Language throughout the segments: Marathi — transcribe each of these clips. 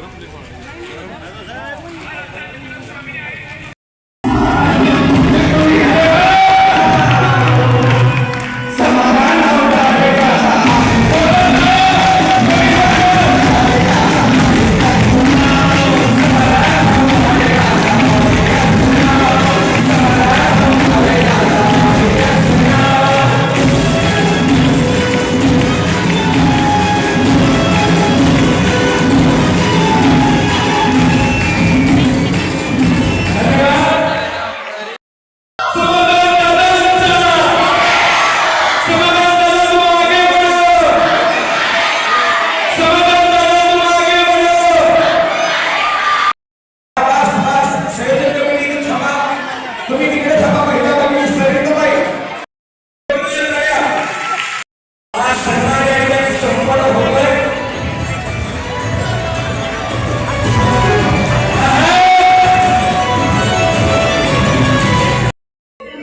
Durum limanı.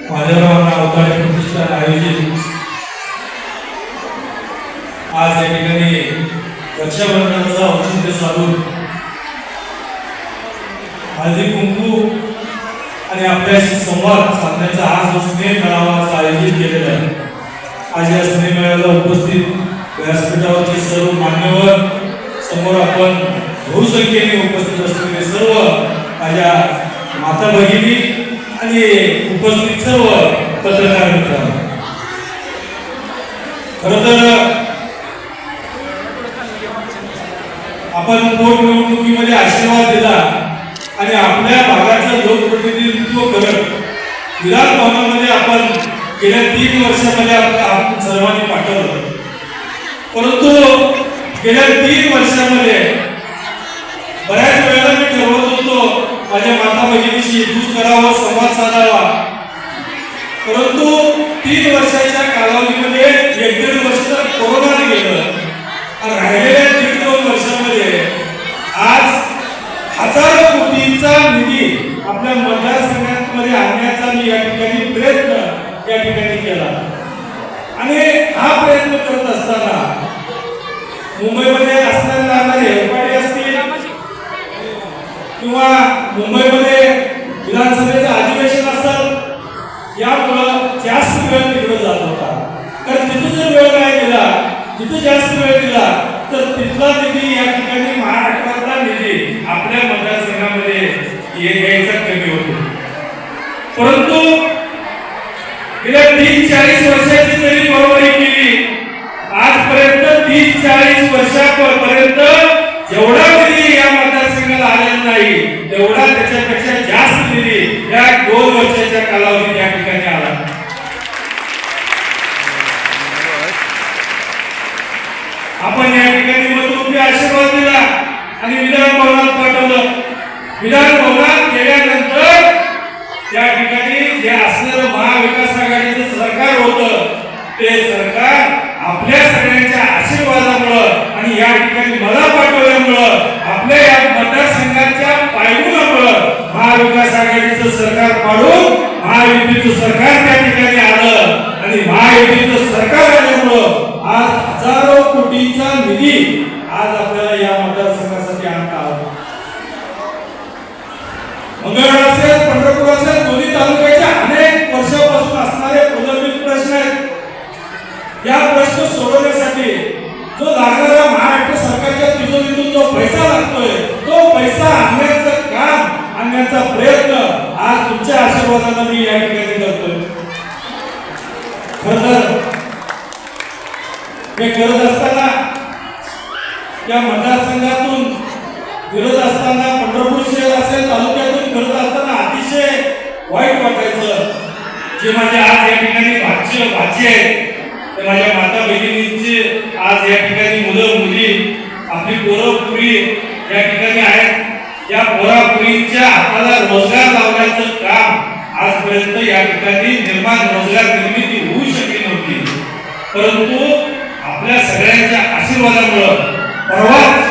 प्रतिष्ठान आयोजित. आज या ठिकाणी रक्षाबंधनाचा औचित्य साधून हळदी कुंकू आणि आपल्याशी संवाद साधण्याचा हा जो स्नेह मेळावा आयोजित केलेला आहे. आज या स्नेह मेळाव्याला उपस्थित व्यासपीठावरचे सर्व मान्यवर समोर आपण बहुसंख्येने उपस्थित असलेले सर्व माझ्या माता भगिनी उपस्थित सर्व पत्रकार मित्रांनो. खर तर आपण पोटनिवडणुकीमध्ये आशीर्वाद दिला आणि आपल्या भागाचं लोकप्रतिनिधित्व करत विराट भवनामध्ये आपण गेल्या तीन वर्षामध्ये आपण सर्वांनी पाठवलं. परंतु गेल्या तीन वर्षामध्ये बऱ्याच वेळेला मी ठरवत होतो माझ्या माता भगिनीशी युज करावं संवाद साधावा परंतु तीन वर्षाच्या कालावधीमध्ये एक दीड वर्ष तर कोरोनाने गेलं आणि राहिलेल्या दीड दोन वर्षामध्ये आज हजारो कोटींचा निधी आपल्या मतदारसंघामध्ये आणण्याचा मी या ठिकाणी प्रयत्न या ठिकाणी केला. आणि हा प्रयत्न करत असताना मुंबईमध्ये असणारे लागणारे हेरपाटे असतील किंवा मुंबईमध्ये विधानसभेचं अधिवेशन असेल यामुळं जास्त वेळ तिकडे जात होता. कारण तिथे जर वेळ नाही दिला तिथे जास्त वेळ दिला तर तिथला निधी या ठिकाणी महाराष्ट्रातला निधी आपल्या मतदारसंघामध्ये ये- यायचा कमी होतो परंतु गेल्या तीस चाळीस वर्षाची जरी बरोबरी केली. आजपर्यंत तीस चाळीस वर्षापर्यंत जेवढा निधी या मतदारसंघाला आलेला नाही तेवढा त्याच्यापेक्षा जास्त निधी या दोन वर्षाच्या कालावधीत या ठिकाणी आला आपण या ठिकाणी मतरूपी आशीर्वाद दिला आणि विधान भवनात पाठवलं विधान भवनात गेल्यानंतर त्या ठिकाणी जे असणारं महाविकास आघाडीचं सरकार होतं ते सरकार आपल्या सगळ्यांच्या आशीर्वादामुळं आणि या ठिकाणी मला पाठवल्यामुळं आपल्या या मतदारसंघाच्या पायगुणामुळं महाविकास आघाडीचं सरकार पाडून महायुतीचं सरकार त्या ठिकाणी आलं आणि महायुतीचं सरकार आल्यामुळं आज हजारो कोटींचा निधी आज आपल्याला या मतदारसंघासाठी आणता आला. मंगळवार असेल पंढरपूर असेल सोडवण्यासाठी जो लागणारा महाराष्ट्र सरकारच्या तिजोरीतून जो पैसा लागतोय तो पैसा आणण्याचं काम आणण्याचा प्रयत्न आज तुमच्या आशीर्वादानं मी या ठिकाणी करतोय. खर तर हे करत असताना या मतदारसंघातून फिरत असताना पंढरपूर शहर असेल तालुक्यातून फिरत असताना अतिशय वाईट वाटायचं. जे माझे आज या ठिकाणी भाजी भाजी आहे ते माझ्या माता बहिणींचे आज या ठिकाणी मुलं मुली आपली पोरं पुरी या ठिकाणी आहेत. या पोरापुरींच्या हाताला रोजगार लावण्याचं काम आजपर्यंत या ठिकाणी निर्माण रोजगार निर्मिती होऊ शकली नव्हती. परंतु आपल्या सगळ्यांच्या आशीर्वादामुळं परवाच